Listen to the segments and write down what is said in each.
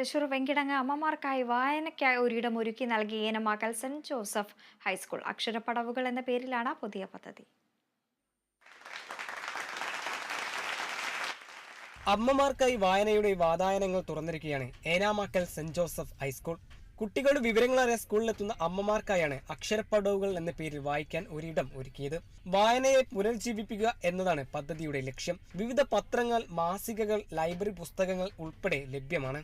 തൃശൂർ വെങ്കിടങ്ങ് അമ്മമാർക്കായി വായനയ്ക്കായി ഒരിടം ഒരുക്കി നൽകി Enamakkal Saint Joseph high school. അക്ഷരപ്പടവുകൾ എന്ന പേരിലാണ് പുതിയ പദ്ധതി. അമ്മമാർക്കായി വായനയുടെ വാതായനങ്ങൾ തുറന്നിരിക്കുകയാണ് Enamakkal Saint Joseph high school. കുട്ടികളുടെ വിവരങ്ങളറിയ സ്കൂളിലെത്തുന്ന അമ്മമാർക്കായാണ് അക്ഷരപ്പടവുകൾ എന്ന പേരിൽ വായിക്കാൻ ഒരിടം ഒരുക്കിയത്. വായനയെ പുനർജീവിപ്പിക്കുക എന്നതാണ് പദ്ധതിയുടെ ലക്ഷ്യം. വിവിധ പത്രങ്ങൾ മാസികകൾ ലൈബ്രറി പുസ്തകങ്ങൾ ഉൾപ്പെടെ ലഭ്യമാണ്.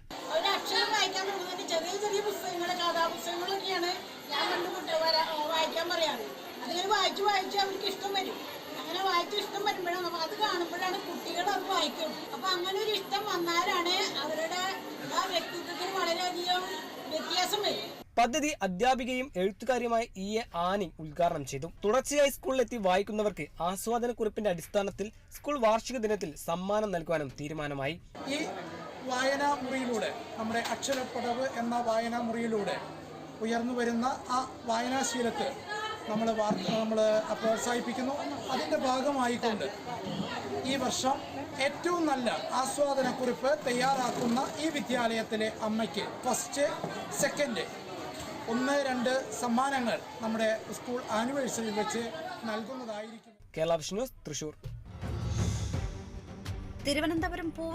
വായിച്ച് വായിച്ച് അവർക്ക് ഇഷ്ടം വരും. അങ്ങനെ വായിച്ച് ഇഷ്ടം വരുമ്പോഴാണ് നമുക്ക് അത് കാണുമ്പോഴാണ് കുട്ടികൾ അത് വായിക്കും. അപ്പൊ അങ്ങനെ ഒരു ഇഷ്ടം വന്നാലാണ് അവരുടെ ആ വ്യക്തിത്വത്തിന് വളരെയധികം വ്യത്യാസം വരും. പദ്ധതി അധ്യാപികയും എഴുത്തുകാരിയുമായ ഇ എ ആനി ഉദ്ഘാടനം ചെയ്തു. തുടർച്ചയായി സ്കൂളിലെത്തി വായിക്കുന്നവർക്ക് ആസ്വാദന കുറിപ്പിന്റെ അടിസ്ഥാനത്തിൽ സ്കൂൾ വാർഷിക ദിനത്തിൽ സമ്മാനം നൽകുവാനും തീരുമാനമായി. ഈ വായനാ മുറിയിലൂടെ നമ്മുടെ അക്ഷരപ്പടവ് എന്ന വായനാ മുറിയിലൂടെ ഉയർന്നു വരുന്ന ആ വായനാശീലത്തെ നമ്മൾ നമ്മൾ പ്രോത്സാഹിപ്പിക്കുന്നു. അതിന്റെ ഭാഗമായിക്കൊണ്ട് ഈ വർഷം ഏറ്റവും നല്ല ആസ്വാദനക്കുറിപ്പ് തയ്യാറാക്കുന്ന ഈ വിദ്യാലയത്തിലെ അമ്മയ്ക്ക് ഫസ്റ്റ് സെക്കൻഡ് ഒന്ന് രണ്ട് സമ്മാനങ്ങൾ നമ്മുടെ സ്കൂൾ ആനിവേഴ്സറിയിൽ വെച്ച് നൽകുന്നതായിരിക്കും. കേരള വിഷ്ണു തൃശൂർ. തിരുവനന്തപുരം